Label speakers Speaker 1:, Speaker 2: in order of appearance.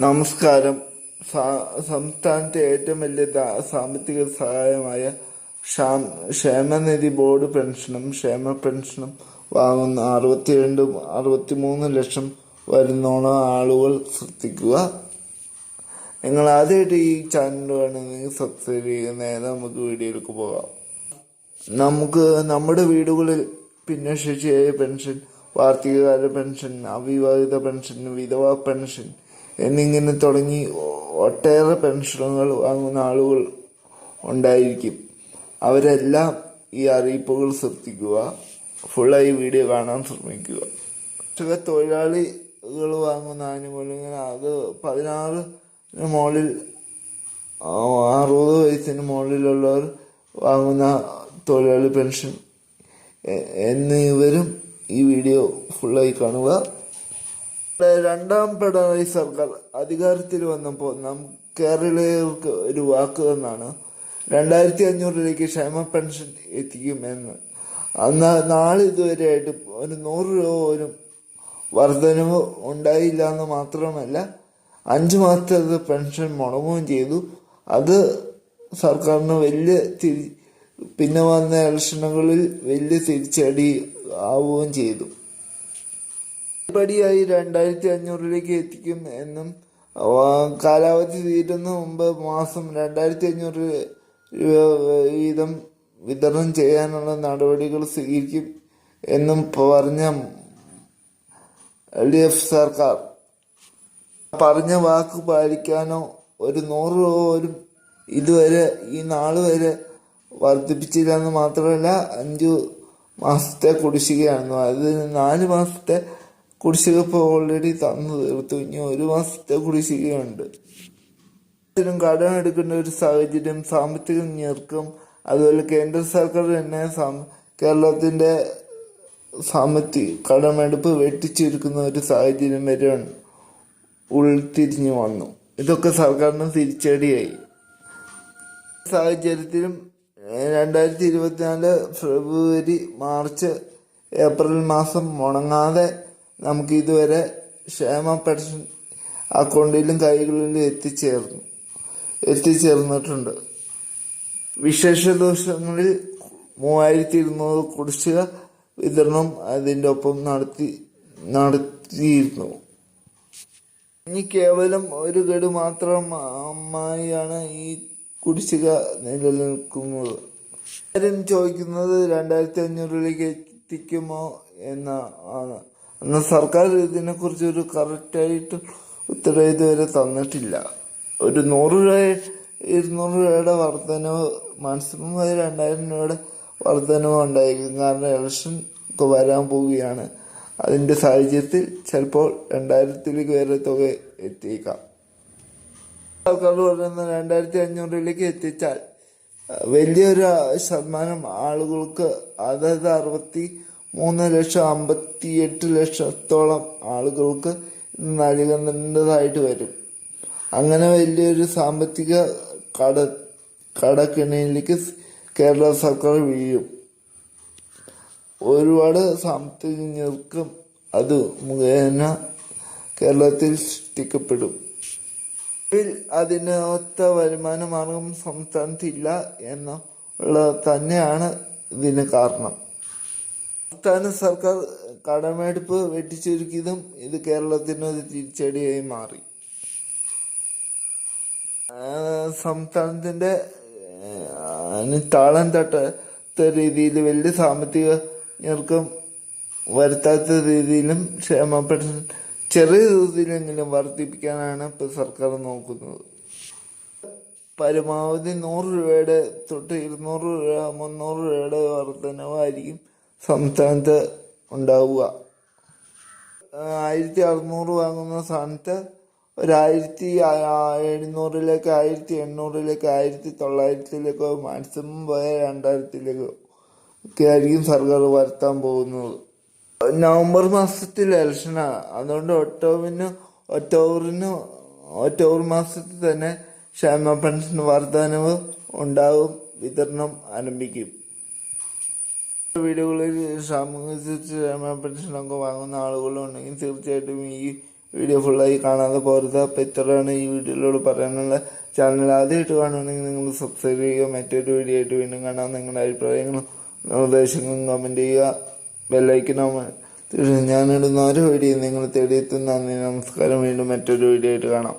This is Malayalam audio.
Speaker 1: നമസ്കാരം. സംസ്ഥാനത്തെ ഏറ്റവും വലിയ സാമ്പത്തിക സഹായമായ ക്ഷാം- ക്ഷേമനിധി ബോർഡ് പെൻഷനും ക്ഷേമ പെൻഷനും വാങ്ങുന്ന അറുപത്തിരണ്ട് അറുപത്തിമൂന്ന് ലക്ഷം വരുന്നോളം ആളുകൾ ശ്രദ്ധിക്കുക. നിങ്ങൾ ആദ്യമായിട്ട് ഈ ചാനൽ വേണമെങ്കിൽ സബ്സ്ക്രൈബ് ചെയ്യുക. നേരെ നമുക്ക് വീഡിയോയിലേക്ക് പോകാം. നമുക്ക് നമ്മുടെ വീടുകളിൽ ഭിന്നശേഷിയായ പെൻഷൻ വാർഷികകാല പെൻഷൻ അവിവാഹിത പെൻഷൻ വിധവാ പെൻഷൻ എന്നിങ്ങനെ തുടങ്ങി ഒട്ടേറെ പെൻഷനുകൾ വാങ്ങുന്ന ആളുകൾ ഉണ്ടായിരിക്കും. അവരെല്ലാം ഈ അറിയിപ്പുകൾ ശ്രദ്ധിക്കുക ഫുള്ളായി വീഡിയോ കാണാൻ ശ്രമിക്കുക. കർഷക തൊഴിലാളികൾ വാങ്ങുന്ന ആനുകൂല്യങ്ങൾ അത് പതിനാറ് മുകളിൽ അറുപത് വയസ്സിന് മുകളിലുള്ളവർ വാങ്ങുന്ന തൊഴിലാളി പെൻഷൻ. എന്നിവരും ഈ വീഡിയോ ഫുള്ളായി കാണുക. രണ്ടാം പിണറായി സർക്കാർ അധികാരത്തിൽ വന്നപ്പോൾ നാം കേരളീയർക്ക് ഒരു വാക്ക് തന്നാണ്. രണ്ടായിരത്തി അഞ്ഞൂറ് രൂപയ്ക്ക് ക്ഷേമ പെൻഷൻ എത്തിക്കുമെന്ന് അന്ന് നാളെ ഇതുവരെയായിട്ട് ഒരു നൂറ് രൂപ പോലും വർധനവ് ഉണ്ടായില്ല എന്ന് മാത്രമല്ല അഞ്ച് മാസത്തെ പെൻഷൻ മുടങ്ങുകയും ചെയ്തു. അത് സർക്കാരിന് വലിയ തിരി പിന്നെ വന്ന ഇലക്ഷനുകളിൽ വലിയ തിരിച്ചടി ആവുകയും ചെയ്തു. പടിയായി രണ്ടായിരത്തി അഞ്ഞൂറിലേക്ക് എത്തിക്കും എന്നും കാലാവധി തീരുന്ന മുമ്പ് മാസം രണ്ടായിരത്തി അഞ്ഞൂറ് രൂപ വീതം വിതരണം ചെയ്യാനുള്ള നടപടികൾ സ്വീകരിക്കും എന്നും പറഞ്ഞ എൽ ഡി എഫ് സർക്കാർ. പറഞ്ഞ വാക്ക് പാലിക്കാനോ ഒരു നൂറ് രൂപ പോലും ഇതുവരെ ഈ നാൾ വരെ വർദ്ധിപ്പിച്ചില്ല എന്ന് മാത്രമല്ല അഞ്ചു മാസത്തെ കുടിശ്ശികയാണ് അതിന് നാല് മാസത്തെ കുടിശ്ശിക ഇപ്പോൾ ഓൾറെഡി തന്നു തീർത്തു ഇനി ഒരു മാസത്തെ കുടിശ്ശികയുണ്ട്. കടം എടുക്കേണ്ട ഒരു സാഹചര്യം സാമ്പത്തിക ഞെരുക്കം അതുപോലെ കേന്ദ്ര സർക്കാർ തന്നെ കേരളത്തിന്റെ സാമ്പത്തിക കടമെടുപ്പ് വെട്ടിച്ചിരിക്കുന്ന ഒരു സാഹചര്യം വരെ ഉൾതിരിഞ്ഞു വന്നു. ഇതൊക്കെ സർക്കാരിന് തിരിച്ചടിയായി. സാഹചര്യത്തിലും രണ്ടായിരത്തി ഇരുപത്തിനാല് ഫെബ്രുവരി മാർച്ച് ഏപ്രിൽ മാസം മുടങ്ങാതെ നമുക്ക് ഇതുവരെ ക്ഷേമ പെൻഷൻ അക്കൗണ്ടിലും കൈകളിലും എത്തിച്ചേർന്നു. എത്തിച്ചേർന്നിട്ടുണ്ട്. വിശേഷ ദിവസങ്ങളിൽ മൂവായിരത്തി ഇരുന്നൂറ് കുടിശ്ശിക വിതരണം അതിന്റെ ഒപ്പം നടത്തി നടത്തിയിരുന്നു. ഇനി കേവലം ഒരു ഗഡു മാത്രമായാണ് ഈ കുടിശ്ശിക നിലനിൽക്കുന്നത്. ആരും ചോദിക്കുന്നത് രണ്ടായിരത്തി അഞ്ഞൂറിലേക്ക് എത്തിക്കുമോ എന്ന ആണ്. എന്നാൽ സർക്കാർ ഇതിനെക്കുറിച്ച് ഒരു കറക്റ്റായിട്ട് ഉത്തരവ് ഇതുവരെ തന്നിട്ടില്ല. ഒരു നൂറ് രൂപ ഇരുന്നൂറ് രൂപയുടെ വർധനവ് മാക്സിമം ഒരു രണ്ടായിരം രൂപയുടെ വർധനവ് ഉണ്ടായിരിക്കും. കാരണം ഇലക്ഷൻ ഒക്കെ വരാൻ പോവുകയാണ്. അതിന്റെ സാഹചര്യത്തിൽ ചിലപ്പോൾ രണ്ടായിരത്തിലേക്ക് വരെ തുക എത്തിയേക്കാം. സർക്കാർ പറയുന്ന രണ്ടായിരത്തി അഞ്ഞൂറിലേക്ക് എത്തിച്ചാൽ വലിയൊരു ശതമാനം ആളുകൾക്ക് അതായത് അറുപത്തി മൂന്ന് ലക്ഷം അമ്പത്തി എട്ട് ലക്ഷത്തോളം ആളുകൾക്ക് നൽകുന്നതായിട്ട് വരും. അങ്ങനെ വലിയൊരു സാമ്പത്തിക കട കടക്കിണിയിലേക്ക് കേരള സർക്കാർ വീഴും. ഒരുപാട് സാമ്പത്തികർക്കും അത് മുഖേന കേരളത്തിൽ സൃഷ്ടിക്കപ്പെടും. ഇതിൽ അതിന് വരുമാന മാർഗം സംസ്ഥാനത്തില്ല എന്നുള്ളത് തന്നെയാണ് ഇതിന് കാരണം. സംസ്ഥാന സർക്കാർ കടമെടുപ്പ് വെട്ടിച്ചുരുക്കിയതും ഇത് കേരളത്തിന് ഒരു തിരിച്ചടിയായി മാറി. സംസ്ഥാനത്തിന്റെ താളം തട്ടാത്ത രീതിയിൽ വലിയ സാമ്പത്തിക ഞെരുക്കം വരുത്താത്ത രീതിയിലും ക്ഷേമ ചെറിയ തോതിലെങ്കിലും വർദ്ധിപ്പിക്കാനാണ് ഇപ്പൊ സർക്കാർ നോക്കുന്നത്. പരമാവധി നൂറ് രൂപയുടെ തൊട്ട് ഇരുന്നൂറ് രൂപ മുന്നൂറ് രൂപയുടെ വർധനവായിരിക്കും സംസ്ഥാനത്ത് ഉണ്ടാവുക. ആയിരത്തി അറുന്നൂറ് വാങ്ങുന്ന സ്ഥാനത്ത് ഒരായിരത്തി എഴുന്നൂറിലേക്ക് ആയിരത്തി എണ്ണൂറിലേക്ക് ആയിരത്തി തൊള്ളായിരത്തിലേക്കോ മാക്സിമം പോയ രണ്ടായിരത്തിലേക്കോ ഒക്കെ ആയിരിക്കും സർക്കാർ വരുത്താൻ പോകുന്നത്. നവംബർ മാസത്തിൽ ഇലക്ഷനാണ് അതുകൊണ്ട് ഒക്ടോബറിന് ഒക്ടോബറിന് ഒക്ടോബർ മാസത്തിൽ തന്നെ ക്ഷേമ പെൻഷൻ വർധനവ് ഉണ്ടാകും വിതരണം ആരംഭിക്കും. വീടുകളിൽ സാമൂഹിക ക്ഷേമ പെൻഷനൊക്കെ വാങ്ങുന്ന ആളുകളുണ്ടെങ്കിൽ തീർച്ചയായിട്ടും ഈ വീഡിയോ ഫുള്ളായി കാണാതെ പോരുത്. അപ്പം ഇത്രയാണ് ഈ വീഡിയോയിലൂടെ പറയാനുള്ള ചാനൽ ആദ്യമായിട്ട് കാണുകയാണെങ്കിൽ നിങ്ങൾ സബ്സ്ക്രൈബ് ചെയ്യുക മറ്റൊരു വീഡിയോ ആയിട്ട് വീണ്ടും കാണാൻ നിങ്ങളുടെ അഭിപ്രായങ്ങളും നിർദ്ദേശങ്ങളും കമന്റ് ചെയ്യുക. ബെല്ലൈക്കനോ ഞാനിടുന്ന ഓരോ വീഡിയോ നിങ്ങൾ തേടിയെത്തുന്ന നന്ദി നമസ്കാരം. വീണ്ടും മറ്റൊരു വീഡിയോ ആയിട്ട് കാണാം.